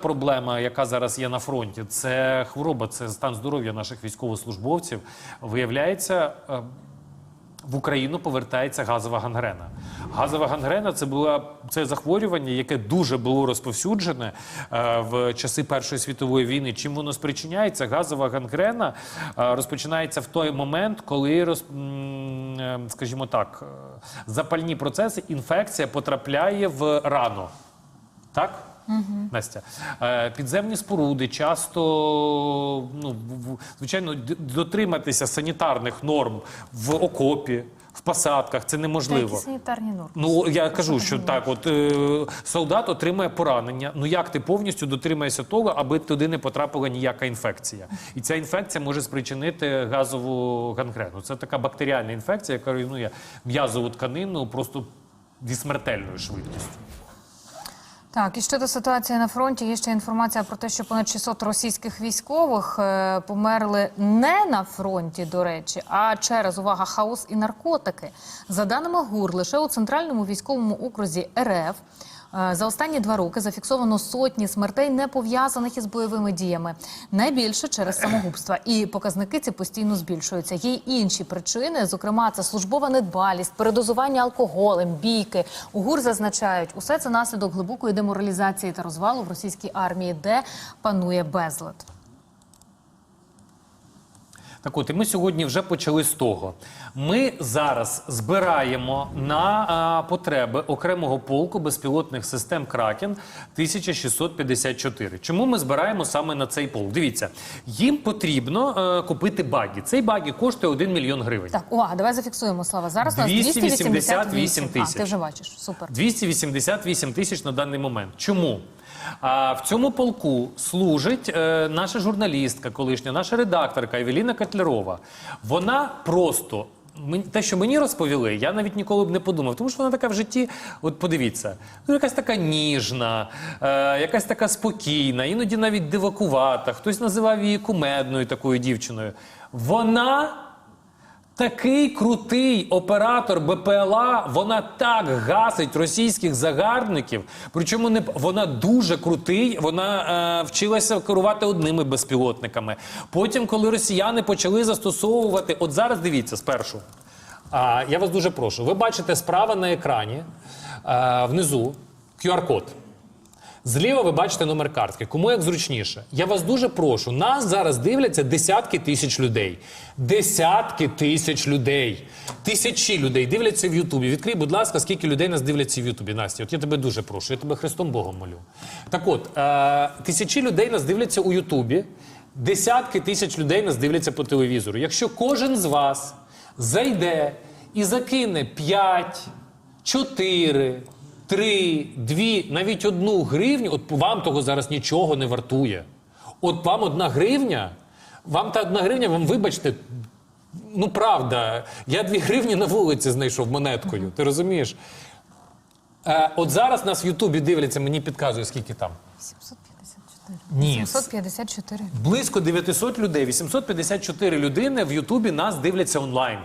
Проблема, яка зараз є на фронті, це хвороба, це стан здоров'я наших військовослужбовців. Виявляється, е, в Україну повертається газова гангрена. Газова гангрена це була це захворювання, яке дуже було розповсюджене е, в часи Першої світової війни. Чим воно спричиняється? Газова гангрена е, розпочинається в той момент, коли роз, скажімо так, запальні процеси, інфекція потрапляє в рану. Так? Настя, Е, підземні споруди часто, ну, звичайно, дотриматися санітарних норм в окопі, в посадках це неможливо. які санітарні норми? Ну я кажу, що так, от е, солдат отримує поранення. Ну як ти повністю дотримаєшся того, аби туди не потрапила ніяка інфекція? І ця інфекція може спричинити газову гангрену. Це така бактеріальна інфекція, яка руйнує м'язову тканину просто зі смертельною швидкістю. Так, і щодо ситуації на фронті, є ще інформація про те, що понад 600 російських військових е, померли не на фронті, до речі, а через увага, хаос і наркотики. За даними ГУР, лише у центральному військовому окрузі РФ. Е, За останні два роки зафіксовано сотні смертей, не пов'язаних із бойовими діями. Найбільше через самогубства. І показники ці постійно збільшуються. Є інші причини, зокрема, це службова недбалість, передозування алкоголем, бійки. У ГУР зазначають, усе це наслідок глибокої деморалізації та розвалу в російській армії, де панує безлад. Так от, і ми сьогодні вже почали з того. Ми зараз збираємо на а, потреби окремого полку безпілотних систем Кракен 1654. Чому ми збираємо саме на цей полк? Дивіться, їм потрібно е, купити баги. Цей баги коштує 1 мільйон гривень. Так, увага, давай зафіксуємо слава. Зараз у нас 288 288 тисяч. А, ти вже бачиш. Супер. 288 тисяч на даний момент. Чому? А в цьому полку служить е, наша журналістка, колишня, наша редакторка Евеліна Котлярова. Вона просто. Те, що мені розповіли, я навіть ніколи б не подумав, тому що вона така в житті, от подивіться, ну якась така ніжна, е, якась така спокійна, іноді навіть дивакувата. Хтось називав її кумедною такою дівчиною. Вона Такий крутий оператор БПЛА, вона так гасить російських загарбників. Причому не вона дуже крутий. Вона е, вчилася керувати одними безпілотниками. Потім, коли росіяни почали застосовувати, от зараз дивіться спершу. А, я вас дуже прошу. Ви бачите справа на екрані е, внизу QR-код. Зліва ви бачите номер картки. Кому як зручніше? Я вас дуже прошу. Нас зараз дивляться десятки тисяч людей. Десятки тисяч людей. Тисячі людей дивляться в Ютубі. Відкрий, будь ласка, скільки людей нас дивляться в Ютубі. Настя, от я тебе дуже прошу. Я тебе Христом Богом молю. Так от, е, тисячі людей нас дивляться у Ютубі. Десятки тисяч людей нас дивляться по телевізору. Якщо кожен з вас зайде і закине 5, 4, 3, 2, навіть одну гривню, от вам того зараз нічого не вартує. От вам одна гривня, вам та одна гривня, вам вибачте, ну правда, я дві гривні на вулиці знайшов монеткою. Ти розумієш? Е, от зараз нас в Ютубі дивляться, мені підказує, скільки там. 754. Ні. 754. Близько 900 людей, 854 людини в Ютубі нас дивляться онлайн.